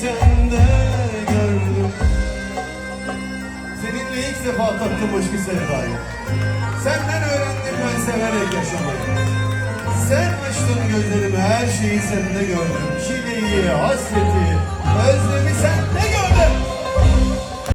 sende gördüm. Seninle ilk defa taktım aşkı sevdayı? Senden öğrendim ben severek yaşamayı. Sen açtın gözlerimi her şeyi sende gördüm. Çileyi, hasreti